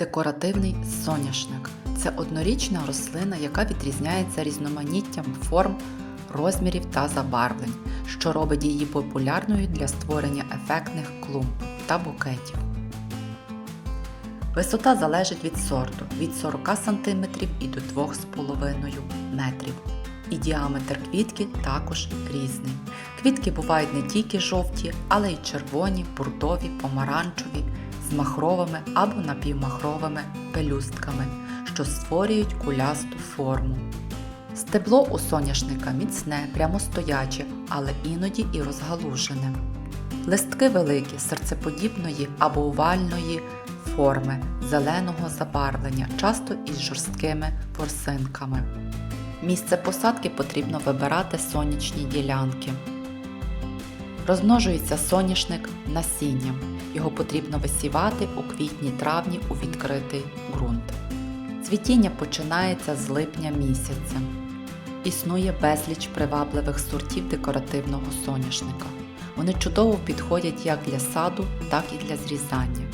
Декоративний соняшник це однорічна рослина, яка відрізняється різноманіттям форм, розмірів та забарвлень, що робить її популярною для створення ефектних клумб та букетів. Висота залежить від сорту від 40 см і до 2,5 метрів. І діаметр квітки також різний. Квітки бувають не тільки жовті, але й червоні, бурдові, помаранчеві, з махровими або напівмахровими пелюстками, що створюють кулясту форму. Стебло у соняшника міцне, прямостояче, але іноді і розгалужене. Листки великі, серцеподібної або овальної форми, зеленого забарвлення, часто із жорсткими ворсинками. Місце посадки потрібно вибирати сонячні ділянки. Розмножується соняшник насінням. Його потрібно висівати у квітні-травні у відкритий ґрунт. Цвітіння починається з липня місяця. Існує безліч привабливих сортів декоративного соняшника. Вони чудово підходять як для саду, так і для зрізання.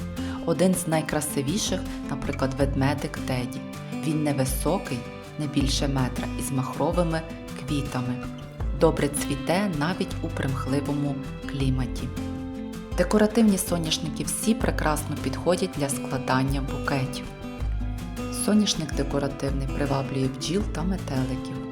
Один з найкрасивіших, наприклад, ведмедик Теді. Він невисокий, не більше метра, із махровими квітами. Добре цвіте навіть у примхливому кліматі. Декоративні соняшники всі прекрасно підходять для складання букетів. Соняшник декоративний приваблює бджіл та метеликів.